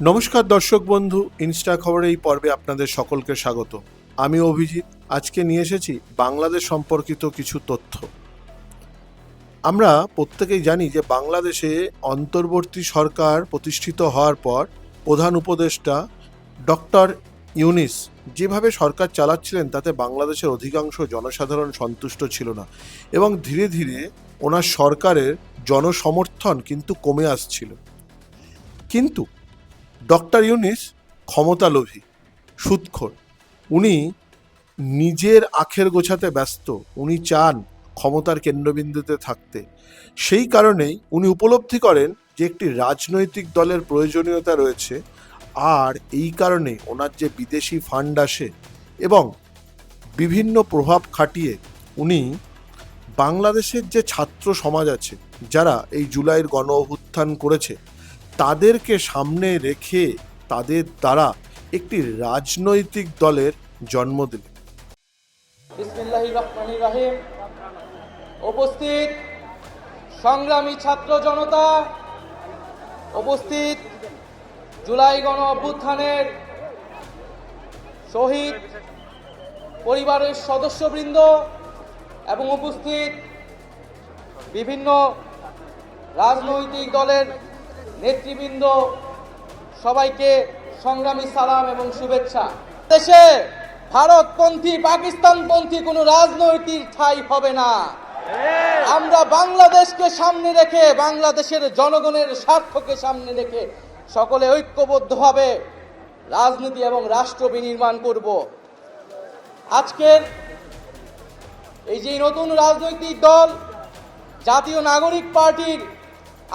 নমস্কার দর্শক বন্ধু ইনস্টা খবরে এই পর্বে আপনাদের সকলকে স্বাগত। আমি অভিজিৎ, আজকে নিয়ে এসেছি বাংলাদেশ সম্পর্কিত কিছু তথ্য। আমরা প্রত্যেকেই জানি যে বাংলাদেশে অন্তর্বর্তী সরকার প্রতিষ্ঠিত হওয়ার পর প্রধান উপদেষ্টা ডক্টর ইউনিস যেভাবে সরকার চালাচ্ছিলেন, তাতে বাংলাদেশের অধিকাংশ জনসাধারণ সন্তুষ্ট ছিল না এবং ধীরে ধীরে ওনার সরকারের জনসমর্থন কিন্তু কমে আসছিল। কিন্তু ডক্টর ইউনিস ক্ষমতালোভী সুদখোর উনি নিজের আখের গোছাতে ব্যস্ত, উনি চান ক্ষমতার কেন্দ্রবিন্দুতে থাকতে। সেই কারণেই উনি উপলব্ধি করেন যে একটি রাজনৈতিক দলের প্রয়োজনীয়তা রয়েছে, আর এই কারণে ওনার যে বিদেশি ফান্ড আসে এবং বিভিন্ন প্রভাব খাটিয়ে উনি বাংলাদেশের যে ছাত্র সমাজ আছে, যারা এই জুলাইয়ের গণ অভ্যুত্থান করেছে তাদেরকে সামনে রেখে তাদের দ্বারা একটি রাজনৈতিক দলের জন্ম দিলেন উপস্থিত সংগ্রামী ছাত্র জনতা, উপস্থিত জুলাই গণ অভ্যুত্থানের শহীদ পরিবারের সদস্যবৃন্দ এবং উপস্থিত বিভিন্ন রাজনৈতিক দলের নেতৃবৃন্দ, সবাইকে সংগ্রামী সালাম এবং শুভেচ্ছা। দেশে ভারতপন্থী, পাকিস্তানপন্থী কোনো রাজনৈতিক ঠাই হবে না। আমরা বাংলাদেশকে সামনে রেখে, বাংলাদেশের জনগণের স্বার্থকে সামনে রেখে সকলে ঐক্যবদ্ধভাবে রাজনীতি এবং রাষ্ট্র বিনির্মাণ করব। আজকের এই যে নতুন রাজনৈতিক দল, জাতীয় নাগরিক পার্টির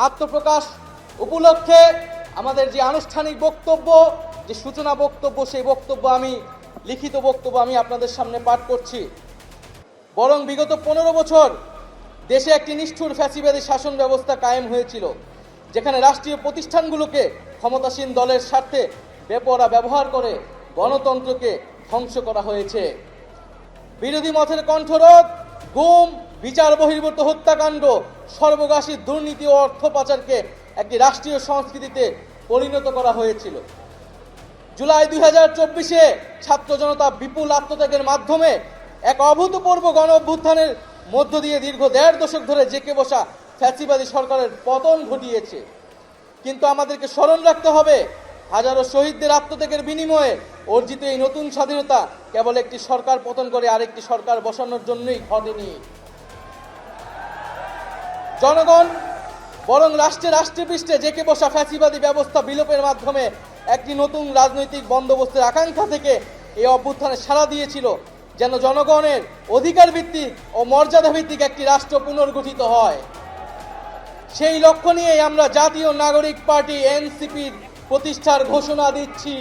আত্মপ্রকাশ উপলক্ষে আমাদের যে আনুষ্ঠানিক বক্তব্য, যে সূচনা বক্তব্য, সেই বক্তব্য আমি, লিখিত বক্তব্য আমি আপনাদের সামনে পাঠ করছি। বরং বিগত পনেরো বছর দেশে একটি নিষ্ঠুর ফ্যাসিবাদী শাসন ব্যবস্থা কায়েম হয়েছিল, যেখানে রাষ্ট্রীয় প্রতিষ্ঠানগুলোকে ক্ষমতাসীন দলের স্বার্থে বেপরা ব্যবহার করে গণতন্ত্রকে ধ্বংস করা হয়েছে। বিরোধী মতের কণ্ঠরোধ, গুম, বিচার বহির্ভূত হত্যাকাণ্ড সর্বগাসী দুর্নীতি ও অর্থ পাচারকে একটি রাষ্ট্রীয় সংস্কৃতিতে পরিণত করা হয়েছিল। জুলাই দুই হাজার চব্বিশে ছাত্র জনতা বিপুল আত্মত্যাগের মাধ্যমে এক অভূতপূর্ব গণ অভ্যুত্থানের মধ্য দিয়ে দীর্ঘ দেড় দশক ধরে জেকে বসা ফ্যাসিবাদী সরকারের পতন ঘটিয়েছে। কিন্তু আমাদেরকে স্মরণ রাখতে হবে, হাজারো শহীদদের আত্মত্যাগের বিনিময়ে অর্জিত এই নতুন স্বাধীনতা কেবল একটি সরকার পতন করে আরেকটি সরকার বসানোর জন্যই ঘটেনি। জনগণ বরং রাষ্ট্রে রাষ্ট্রে পৃষ্ঠে জেকে বসা ফ্যাসিবাদী ব্যবস্থা বিলোপের মাধ্যমে একটি নতুন রাজনৈতিক বন্দোবস্তের আকাঙ্ক্ষা থেকে এই অভ্যুত্থানে সাড়া দিয়েছিল, যেন জনগণের অধিকার ভিত্তিক ও মর্যাদা ভিত্তিক একটি রাষ্ট্র পুনর্গঠিত হয়। সেই লক্ষ্য নিয়েই আমরা জাতীয় নাগরিক পার্টি এনসিপির প্রতিষ্ঠার ঘোষণা দিচ্ছি।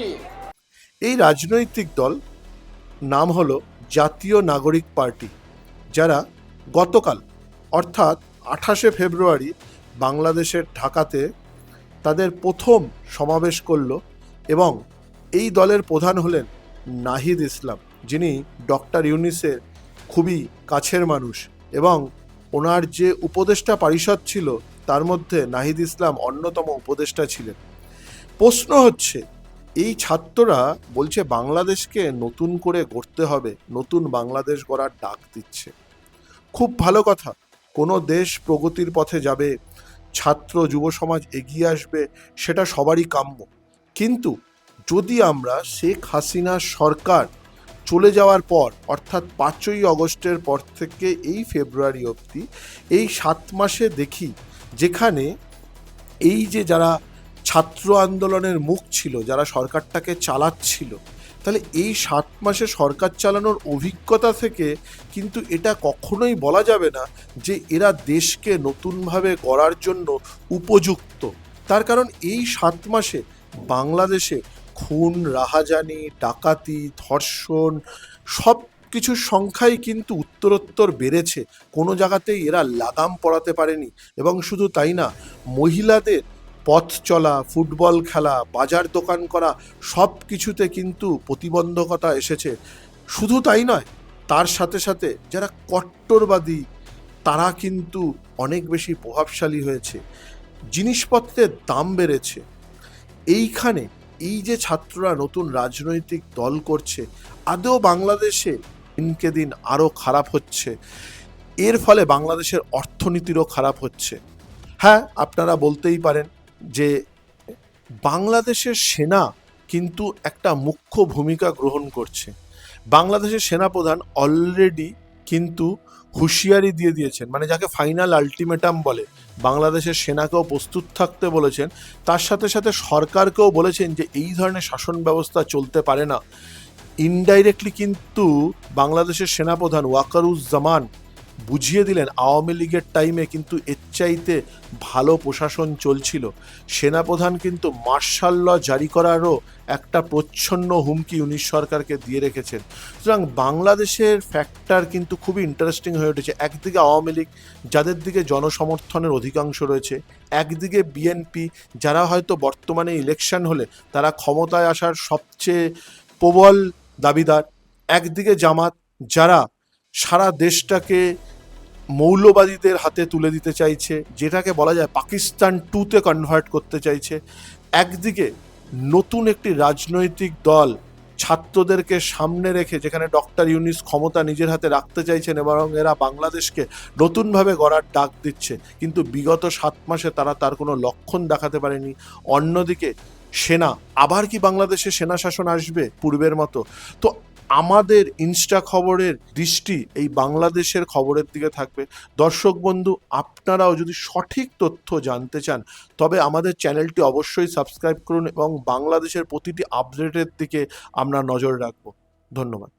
এই রাজনৈতিক দল নাম হলো জাতীয় নাগরিক পার্টি, যারা গতকাল, অর্থাৎ আঠাশে ফেব্রুয়ারি বাংলাদেশের ঢাকাতে তাদের প্রথম সমাবেশ করল এবং এই দলের প্রধান হলেন নাহিদ ইসলাম, যিনি ডক্টর ইউনিসের খুবই কাছের মানুষ এবং ওনার যে উপদেষ্টা পরিষদ ছিল, তার মধ্যে নাহিদ ইসলাম অন্যতম উপদেষ্টা ছিলেন। প্রশ্ন হচ্ছে, এই ছাত্ররা বলছে বাংলাদেশকে নতুন করে গড়তে হবে, নতুন বাংলাদেশ গড়ার ডাক দিচ্ছে। খুব ভালো কথা, কোনো দেশ প্রগতির পথে যাবে ছাত্র যুব সমাজ এগিয়ে আসবে, সেটা সবারই কাম্য। কিন্তু যদি আমরা শেখ হাসিনার সরকার চলে যাওয়ার পর, অর্থাৎ পাঁচই অগস্টের পর থেকে এই ফেব্রুয়ারি অবধি, এই সাত মাসে দেখি যেখানে এই যে যারা ছাত্র আন্দোলনের মুখ ছিল, যারা সরকারটাকে চালাচ্ছিল তাহলে এই সাত মাসে সরকার চালানোর অভিজ্ঞতা থেকে কিন্তু এটা কখনোই বলা যাবে না যে এরা দেশকে নতুনভাবে গড়ার জন্য উপযুক্ত। তার কারণ এই সাত মাসে বাংলাদেশে খুন, রাহাজানি, ডাকাতি, ধর্ষণ সব কিছুর সংখ্যাই কিন্তু উত্তরোত্তর বেড়েছে। কোনো জায়গাতেই এরা লাগাম পড়াতে পারেনি। এবং শুধু তাই না, মহিলাদের পথ চলা, ফুটবল খেলা, বাজার দোকান করা, সব কিছুতে কিন্তু প্রতিবন্ধকতা এসেছে। শুধু তাই নয়, তার সাথে সাথে যারা কট্টরবাদী, তারা কিন্তু অনেক বেশি প্রভাবশালী হয়েছে। জিনিসপত্রের দাম বেড়েছে। এইখানে এই যে ছাত্ররা নতুন রাজনৈতিক দল করছে, আদৌ বাংলাদেশে দিনকে দিন আরও খারাপ হচ্ছে। এর ফলে বাংলাদেশের অর্থনীতিরও খারাপ হচ্ছে। হ্যাঁ আপনারা বলতেই পারেন যে বাংলাদেশের সেনা কিন্তু একটা মুখ্য ভূমিকা গ্রহণ করছে। বাংলাদেশের সেনাপ্রধান অলরেডি কিন্তু হুঁশিয়ারি দিয়ে দিয়েছেন মানে যাকে ফাইনাল আলটিমেটাম বলে, বাংলাদেশের সেনাকেও প্রস্তুত থাকতে বলেছেন। তার সাথে সাথে সরকারকেও বলেছেন যে এই ধরনের শাসন ব্যবস্থা চলতে পারে না। ইনডাইরেক্টলি কিন্তু বাংলাদেশের সেনাপ্রধান ওয়াকারুজ্জামান বুঝিয়ে দিলেন, আওয়ামী লীগের টাইমে কিন্তু এর চাইতে ভালো প্রশাসন চলছিল। সেনাপ্রধান কিন্তু মার্শাল ল জারি করারও একটা প্রচ্ছন্ন হুমকি উনিশ সরকারকে দিয়ে রেখেছেন। সুতরাং বাংলাদেশের ফ্যাক্টর কিন্তু খুবই ইন্টারেস্টিং হয়ে উঠেছে। একদিকে আওয়ামী লীগ, যাদের দিকে জনসমর্থনের অধিকাংশ রয়েছে, একদিকে বিএনপি যারা হয়তো বর্তমানে ইলেকশন হলে তারা ক্ষমতায় আসার সবচেয়ে প্রবল দাবিদার, একদিকে জামাত, যারা সারা দেশটাকে মৌলবাদীদের হাতে তুলে দিতে চাইছে, যেটাকে বলা যায় পাকিস্তান টুতে কনভার্ট করতে চাইছে। একদিকে নতুন একটি রাজনৈতিক দল ছাত্রদেরকে সামনে রেখে, যেখানে ডক্টর ইউনিস ক্ষমতা নিজের হাতে রাখতে চাইছেন এবং এরা বাংলাদেশকে নতুনভাবে গড়ার ডাক দিচ্ছে, কিন্তু বিগত সাত মাসে তারা তার কোনো লক্ষণ দেখাতে পারেনি। অন্যদিকে সেনা, আবার কি বাংলাদেশে সেনা শাসন আসবে পূর্বের মতো? তো আমাদের ইনস্টা খবরের দৃষ্টি এই বাংলাদেশের খবরের দিকে থাকবে। দর্শক বন্ধু, আপনারাও যদি সঠিক তথ্য জানতে চান, তবে আমাদের চ্যানেলটি অবশ্যই সাবস্ক্রাইব করুন এবং বাংলাদেশের প্রতিটি আপডেটের দিকে আমরা নজর রাখব। ধন্যবাদ।